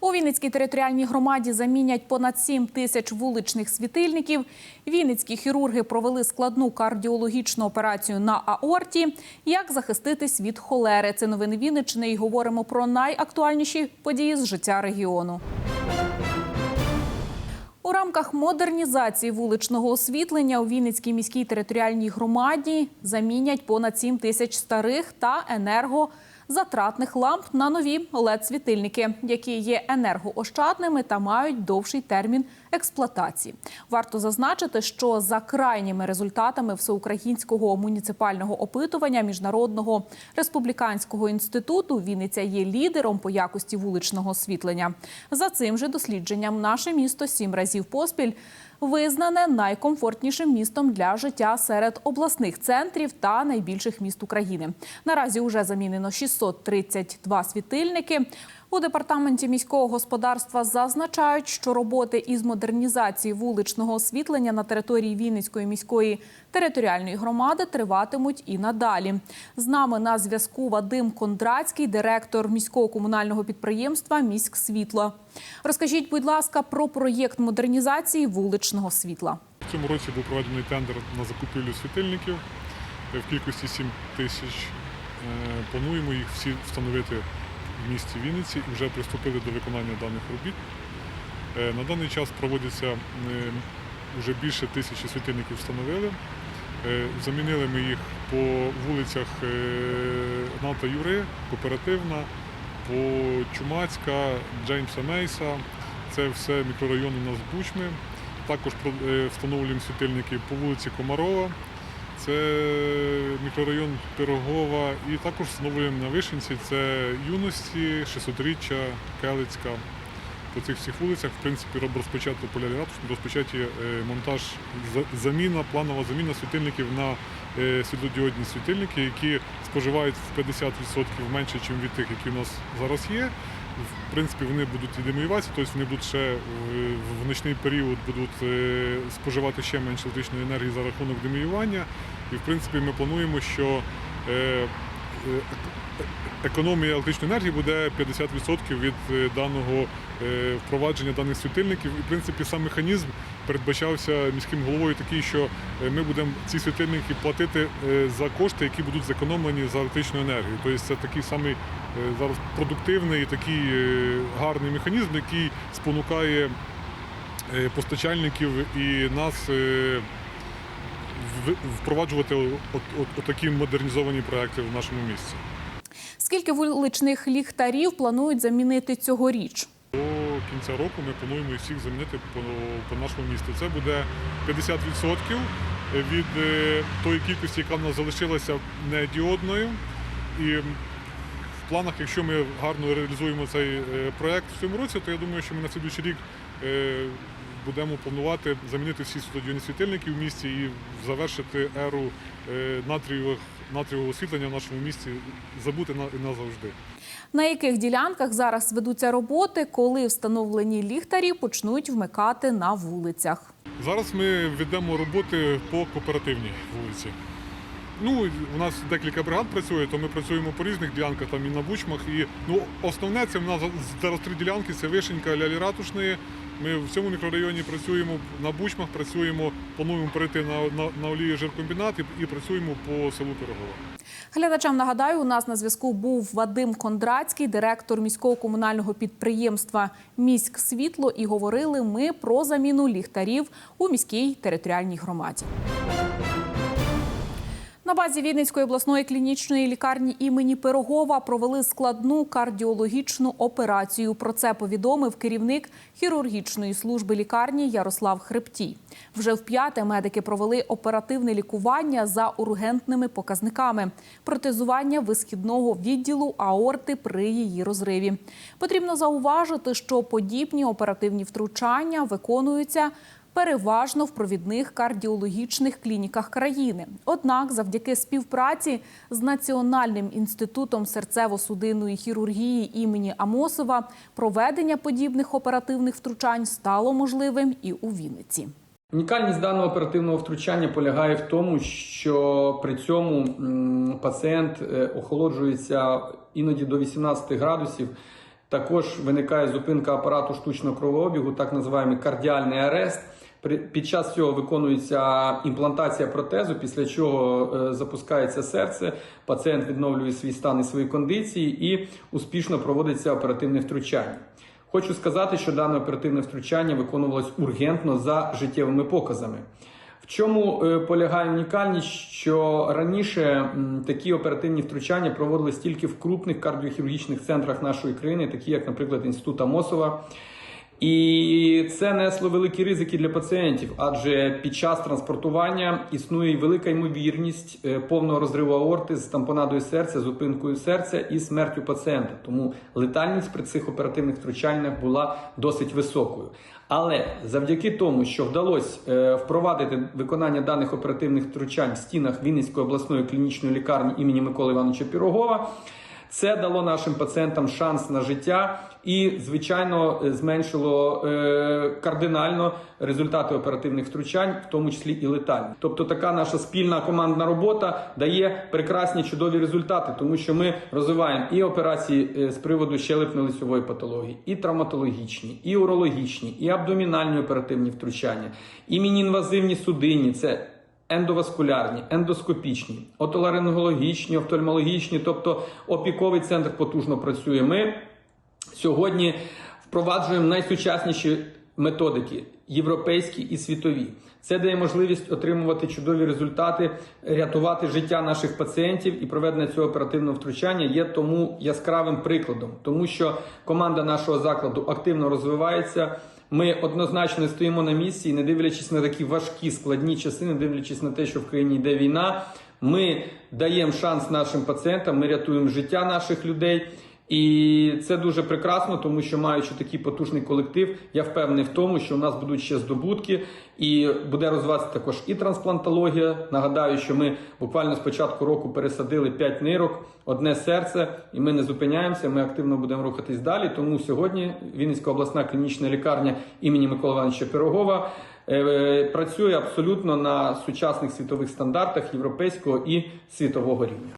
У Вінницькій територіальній громаді замінять понад 7 тисяч вуличних світильників. Вінницькі хірурги провели складну кардіологічну операцію на аорті. Як захиститись від холери? Це новини Вінниччини і говоримо про найактуальніші події з життя регіону. У рамках модернізації вуличного освітлення у Вінницькій міській територіальній громаді замінять понад 7 тисяч старих та енергозатратних ламп на нові LED-світильники, які є енергоощадними та мають довший термін експлуатації. Варто зазначити, що за крайніми результатами всеукраїнського муніципального опитування міжнародного республіканського інституту Вінниця є лідером по якості вуличного освітлення. За цим же дослідженням наше місто сім разів поспіль визнане найкомфортнішим містом для життя серед обласних центрів та найбільших міст України. Наразі вже замінено 632 світильники. У департаменті міського господарства зазначають, що роботи із модернізації вуличного освітлення на території Вінницької міської територіальної громади триватимуть і надалі. З нами на зв'язку Вадим Кондрацький, директор міського комунального підприємства Міськ світло. Розкажіть, будь ласка, про проєкт модернізації вуличного світла. В цьому році був проведений тендер на закупівлю світильників в кількості 7 тисяч. Е, Плануємо їх всі встановити місті Вінниці і вже приступили до виконання даних робіт. Е, На даний час проводяться е, вже більше тисячі світильників встановили. Е, Замінили ми їх по вулицях Ната Юри, Кооперативна, по Чумацька, Джеймса Мейса. Це все мікрорайон у нас Бучми. Також встановлюємо світильники по вулиці Комарова. Це мікрорайон Пирогова. І також встановлюємо на Вишенці. Це юності, 600-річчя, Келицька. По цих всіх вулицях, в принципі, розпочато поляризатор, розпочаті е, монтаж, заміна, планова заміна світильників на е, світлодіодні світильники, які споживають в 50% менше, ніж від тих, які у нас зараз є. В принципі, вони будуть і демоюватися, тобто вони будуть ще в, ночний період будуть е, споживати ще менше електричної енергії за рахунок демоювання. І в принципі ми плануємо, що е, е, економія електричної енергії буде 50% від е, даного е, впровадження даних світильників. І в принципі сам механізм передбачався міським головою такий, що е, ми будемо ці світильники платити за кошти, які будуть зекономлені за електричну енергію. Тобто це такий самий зараз продуктивний такий гарний механізм, який спонукає постачальників і нас. Впроваджувати такі модернізовані проекти в нашому місці. Скільки вуличних ліхтарів планують замінити цьогоріч? До кінця року ми плануємо всіх замінити по, по нашому місту. Це буде 50% від е, тої кількості, яка в нас залишилася недіодною. І в планах, якщо ми гарно реалізуємо цей е, проект в цьому році, то я думаю, що ми на слідуючий рік е, будемо планувати замінити всі студійні світильники в місті і завершити еру натрієвих натрієвого освітлення в нашому місті, забути на, назавжди. На яких ділянках зараз ведуться роботи, коли встановлені ліхтарі почнуть вмикати на вулицях? Зараз ми ведемо роботи по кооперативній вулиці. Ну, у нас декілька бригад працює, то ми працюємо по різних ділянках, там і на бучмах. І ну, основне це в нас зараз три ділянки це Вишенька Лялі Ратушної. Ми в цьому мікрорайоні працюємо на бучмах, працюємо, плануємо перейти на, на, на олію жиркомбінат і, і працюємо по селу Пирогова. Глядачам нагадаю, у нас на зв'язку був Вадим Кондрацький, директор міського комунального підприємства Міськ світло. І говорили ми про заміну ліхтарів у міській територіальній громаді. На базі Вінницької обласної клінічної лікарні імені Пирогова провели складну кардіологічну операцію. Про це повідомив керівник хірургічної служби лікарні Ярослав Хребтій. Вже вп'яте медики провели оперативне лікування за ургентними показниками, протезування висхідного відділу аорти при її розриві. Потрібно зауважити, що подібні оперативні втручання виконуються переважно в провідних кардіологічних клініках країни. Однак, завдяки співпраці з Національним інститутом серцево-судинної хірургії імені Амосова проведення подібних оперативних втручань стало можливим і у Вінниці. Унікальність даного оперативного втручання полягає в тому, що при цьому пацієнт е, охолоджується іноді до 18 градусів. Також виникає зупинка апарату штучного кровообігу, так називаємо кардіальний арест. Під час цього виконується імплантація протезу, після чого е, запускається серце, пацієнт відновлює свій стан і свої кондиції і успішно проводиться оперативне втручання. Хочу сказати, що дане оперативне втручання виконувалось ургентно за життєвими показами. В чому е, полягає унікальність, що раніше такі оперативні втручання проводились тільки в крупних кардіохірургічних центрах нашої країни, такі як, наприклад, Інститут Амосова. І це несло великі ризики для пацієнтів, адже під час транспортування існує велика ймовірність е, повного розриву аорти з тампонадою серця, зупинкою серця і смертю пацієнта. Тому летальність при цих оперативних втручаннях була досить високою. Але завдяки тому, що вдалося е, впровадити виконання даних оперативних втручань в стінах Вінницької обласної клінічної лікарні імені Миколи Івановича Пірогова, це дало нашим пацієнтам шанс на життя і, звичайно, е, зменшило е, кардинально результати оперативних втручань, в тому числі і летальні. Тобто, така наша спільна командна робота дає прекрасні чудові результати, тому що ми розвиваємо і операції е, з приводу щелепно-лицьової патології, і травматологічні, і урологічні, і абдомінальні оперативні втручання, і мініінвазивні судинні. Це ендоваскулярні, ендоскопічні, отоларингологічні, офтальмологічні, тобто опіковий центр потужно працює. Ми сьогодні впроваджуємо найсучасніші методики європейські і світові. Це дає можливість отримувати чудові результати, рятувати життя наших пацієнтів і проведення цього оперативного втручання є тому яскравим прикладом, тому що команда нашого закладу активно розвивається. Ми однозначно стоїмо на місці і не дивлячись на такі важкі складні часи, не дивлячись на те, що в країні йде війна. Ми даємо шанс нашим пацієнтам, ми рятуємо життя наших людей. І це дуже прекрасно, тому що маючи такий потужний колектив, я впевнений в тому, що у нас будуть ще здобутки, і буде розвиватися також і трансплантологія. Нагадаю, що ми буквально з початку року пересадили 5 нирок, одне серце, і ми не зупиняємося. Ми активно будемо рухатись далі. Тому сьогодні Вінницька обласна клінічна лікарня імені Миколи Івановича Пирогова е, працює абсолютно на сучасних світових стандартах європейського і світового рівня.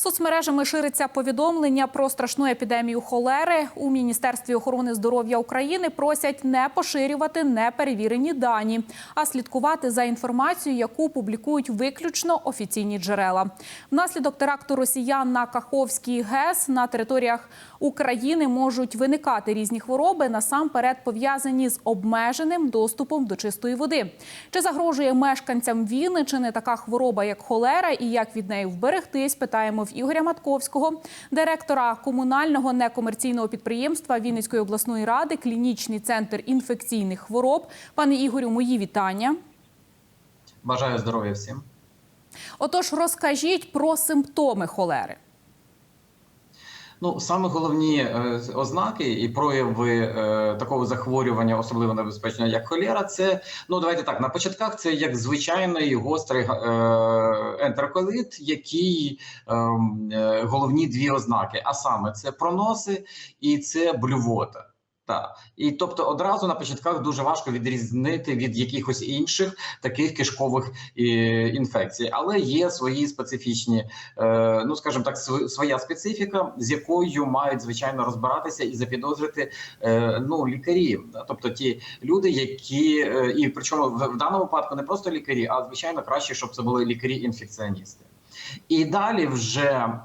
Соцмережами шириться повідомлення про страшну епідемію холери. У Міністерстві охорони здоров'я України просять не поширювати неперевірені дані, а слідкувати за інформацією, яку публікують виключно офіційні джерела. Внаслідок теракту росіян на Каховській ГЕС на територіях України можуть виникати різні хвороби, насамперед пов'язані з обмеженим доступом до чистої води. Чи загрожує мешканцям Вінничини така хвороба, як холера, і як від неї вберегтись? Питаємо в Ігоря Матковського, директора комунального некомерційного підприємства Вінницької обласної ради, клінічний центр інфекційних хвороб. Пане Ігорю, мої вітання. Бажаю здоров'я всім. Отож, розкажіть про симптоми холери. Ну, саме головні е, ознаки і прояви е, такого захворювання, особливо небезпечного, як холера, це ну давайте так. На початках це як звичайний гострий е, ентероколит, який е, е, головні дві ознаки. А саме це проноси і це блювота. Так. І тобто одразу на початках дуже важко відрізнити від якихось інших таких кишкових інфекцій, але є свої специфічні, е, ну скажімо так, своя специфіка, з якою мають звичайно розбиратися і запідозрити е, ну лікарі, тобто ті люди, які е, і причому в даному випадку не просто лікарі, а звичайно краще, щоб це були лікарі-інфекціоністи. І далі вже е,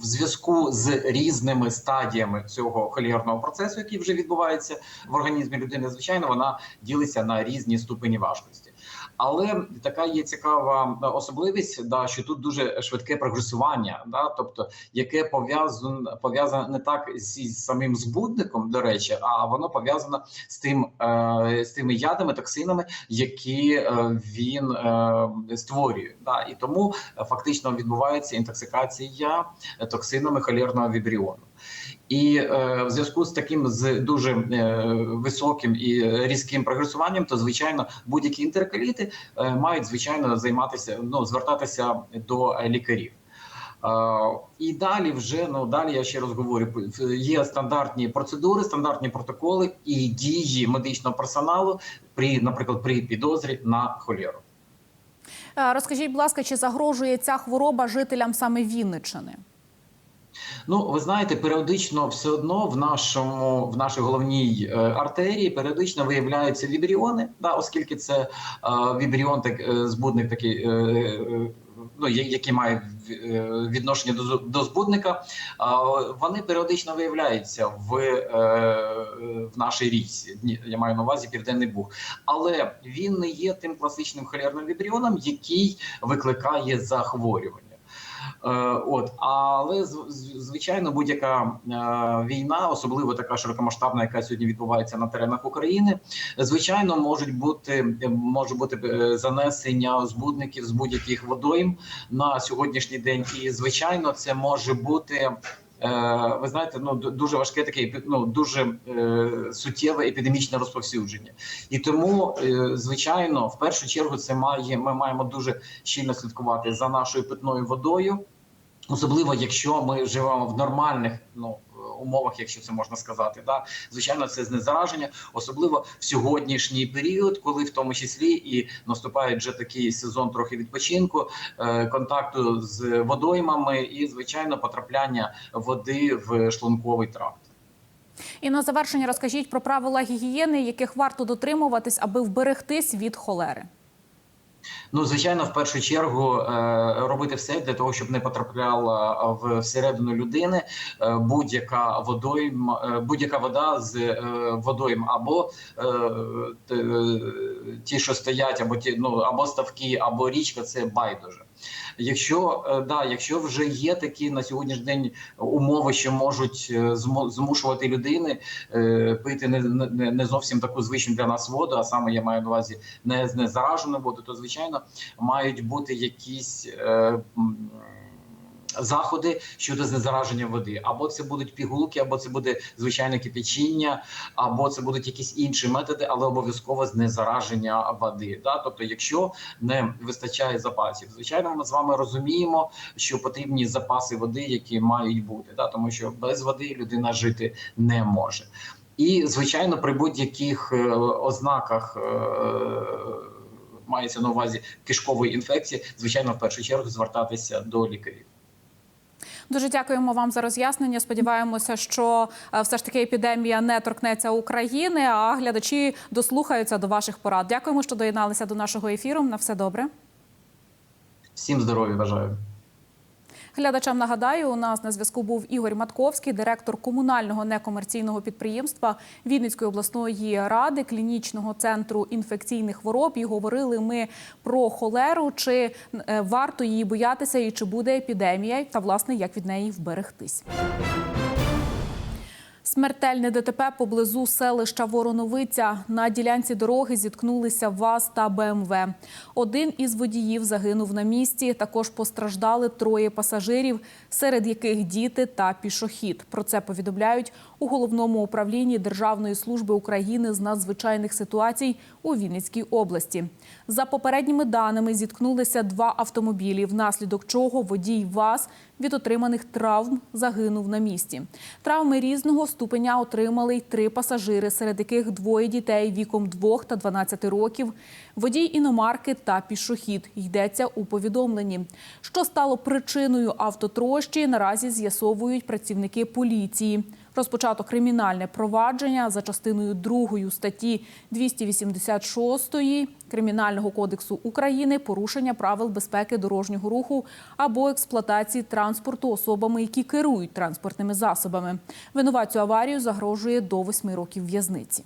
в зв'язку з різними стадіями цього холерного процесу, який вже відбувається в організмі людини, звичайно, вона ділиться на різні ступені важкості. Але така є цікава особливість, да, що тут дуже швидке прогресування, да, тобто яке пов'язане пов'язане не так зі самим збудником, до речі, а воно пов'язано з тим е, з тими ядами, токсинами, які е, він е, створює. Да, і тому е, фактично відбувається інтоксикація токсинами холерного вібріону. І е, в зв'язку з таким з дуже е, високим і різким прогресуванням, то звичайно будь-які інтеркаліти е, мають звичайно займатися, ну звертатися до лікарів. Е, І далі вже ну далі я ще раз говорю, є стандартні процедури, стандартні протоколи і дії медичного персоналу при, наприклад, при підозрі на холеру. Е, Розкажіть, будь ласка, чи загрожує ця хвороба жителям саме Вінниччини? Ну, ви знаєте, періодично все одно в нашому в нашій головній е, артерії періодично виявляються вібріони, да, оскільки це е, вібріон, так е, збудник такий. Ну, я- який має в- е, відношення до, до збудника, вони періодично виявляються в, в нашій річці. Я маю на увазі південний буг, але він не є тим класичним холерним вібріоном, який викликає захворювання. Е, От, але звичайно, будь-яка е, війна, особливо така широкомасштабна, яка сьогодні відбувається на теренах України, звичайно, можуть бути може бути е, занесення збудників з будь-яких водойм на сьогоднішній день. І звичайно, це може бути. Е, Ви знаєте, ну дуже важке таке ну, дуже е, суттєве епідемічне розповсюдження, і тому, е, звичайно, в першу чергу, це має ми маємо дуже щільно слідкувати за нашою питною водою, особливо якщо ми живемо в нормальних ну умовах, якщо це можна сказати. Да? Звичайно, це знезараження, особливо в сьогоднішній період, коли в тому числі і наступає вже такий сезон трохи відпочинку, е, контакту з водоймами і звичайно потрапляння води в шлунковий тракт. І на завершення розкажіть про правила гігієни, яких варто дотримуватись, аби вберегтись від холери. Ну, звичайно, в першу чергу е, робити все для того, щоб не потрапляла в всередину людини е, будь-яка водойм, е, будь-яка вода з водойм, або ті, що стоять, або ті, ну або ставки, або річка, це байдуже. Якщо е, да, якщо вже є такі на сьогоднішній день умови, що можуть е, змушувати людини е, пити не, не, зовсім таку звичну для нас воду, а саме я маю на увазі не, не заражену воду, то звичайно мають бути якісь. Заходи щодо знезараження води, або це будуть пігулки, або це буде звичайне кипячіння, або це будуть якісь інші методи, але обов'язково знезараження води. Да? Тобто, якщо не вистачає запасів, звичайно, ми з вами розуміємо, що потрібні запаси води, які мають бути, да? тому що без води людина жити не може. І звичайно, при будь-яких е, ознаках. Е, Мається на увазі кишкової інфекції, звичайно, в першу чергу звертатися до лікарів. Дуже дякуємо вам за роз'яснення. Сподіваємося, що е, все ж таки епідемія не торкнеться України, а глядачі дослухаються до ваших порад. Дякуємо, що доєдналися до нашого ефіру. На все добре. Всім здоров'я бажаю. Глядачам нагадаю, у нас на зв'язку був Ігор Матковський, директор комунального некомерційного підприємства Вінницької обласної ради клінічного центру інфекційних хвороб. І говорили ми про холеру, чи е, варто її боятися, і чи буде епідемія, та власне як від неї вберегтись. Смертельне ДТП поблизу селища Вороновиця. На ділянці дороги зіткнулися ВАЗ та БМВ. Один із водіїв загинув на місці. Також постраждали троє пасажирів, серед яких діти та пішохід. Про це повідомляють у головному управлінні Державної служби України з надзвичайних ситуацій у Вінницькій області. За попередніми даними зіткнулися два автомобілі, внаслідок чого водій ВАЗ від отриманих травм загинув на місці. Травми різного ступеня отримали й три пасажири, серед яких двоє дітей віком 2 та 12 років, водій іномарки та пішохід. Йдеться у повідомленні. Що стало причиною автотрощі, наразі з'ясовують працівники поліції. Розпочато кримінальне провадження за частиною 2 статті 286 Кримінального кодексу України порушення правил безпеки дорожнього руху або експлуатації транспорту особами, які керують транспортними засобами. Винуватцю аварію загрожує до 8 років в'язниці.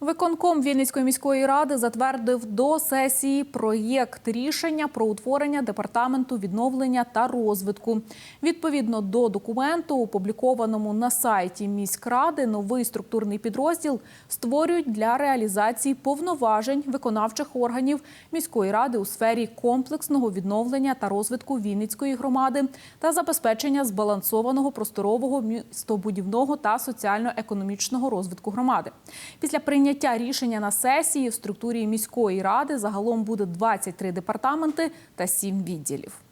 Виконком Вінницької міської ради затвердив до сесії проєкт рішення про утворення департаменту відновлення та розвитку. Відповідно до документу, опублікованому на сайті міськради, новий структурний підрозділ створюють для реалізації повноважень виконавчих органів міської ради у сфері комплексного відновлення та розвитку Вінницької громади та забезпечення збалансованого просторового містобудівного та соціально-економічного розвитку громади. Після прийняття рішення на сесії в структурі міської ради загалом буде 23 департаменти та 7 відділів.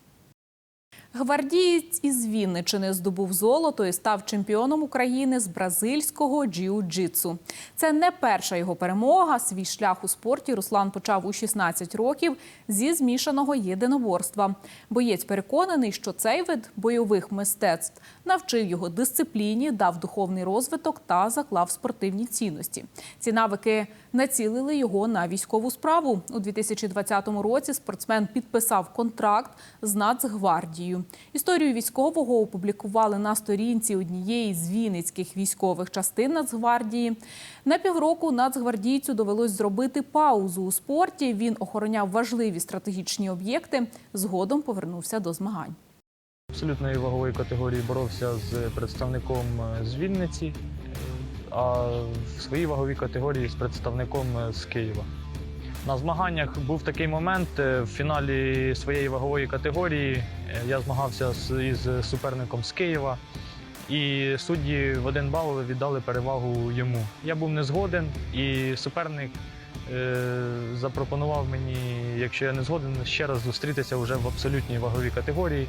Гвардієць із Вінничини здобув золото і став чемпіоном України з бразильського джиу-джитсу. Це не перша його перемога. Свій шлях у спорті Руслан почав у 16 років зі змішаного єдиноборства. Боєць переконаний, що цей вид бойових мистецтв навчив його дисципліні, дав духовний розвиток та заклав спортивні цінності. Ці навики націлили його на військову справу. У 2020 році спортсмен підписав контракт з Нацгвардією. Історію військового опублікували на сторінці однієї з вінницьких військових частин Нацгвардії. На півроку нацгвардійцю довелось зробити паузу у спорті. Він охороняв важливі стратегічні об'єкти. Згодом повернувся до змагань. абсолютної вагової категорії боровся з представником е, з Вінниці, а в своїй ваговій категорії з представником е, з Києва. На змаганнях був такий момент е, в фіналі своєї вагової категорії. Я змагався із суперником з Києва, і судді в один бал віддали перевагу йому. Я був не згоден, і суперник е, запропонував мені, якщо я не згоден, ще раз зустрітися вже в абсолютній ваговій категорії.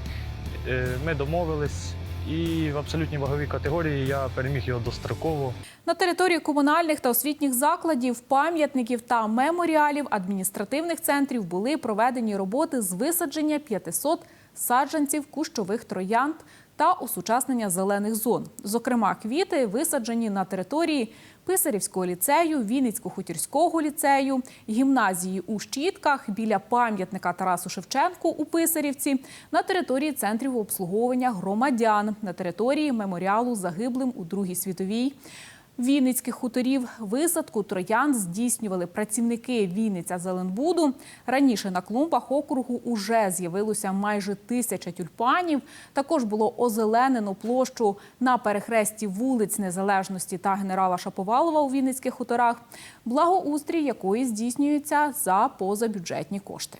Е, Ми домовились, і в абсолютній ваговій категорії я переміг його достроково. На території комунальних та освітніх закладів, пам'ятників та меморіалів адміністративних центрів були проведені роботи з висадження 500 саджанців кущових троянд та осучаснення зелених зон. Зокрема, квіти висаджені на території Писарівського ліцею, Вінницько-Хутірського ліцею, гімназії у Щітках, біля пам'ятника Тарасу Шевченку у Писарівці, на території центрів обслуговування громадян, на території меморіалу загиблим у Другій світовій. Вінницьких хуторів висадку троян здійснювали працівники Вінниця Зеленбуду. Раніше на клумбах округу уже з'явилося майже тисяча тюльпанів. Також було озеленено площу на перехресті вулиць Незалежності та генерала Шаповалова у Вінницьких хуторах, благоустрій якої здійснюється за позабюджетні кошти.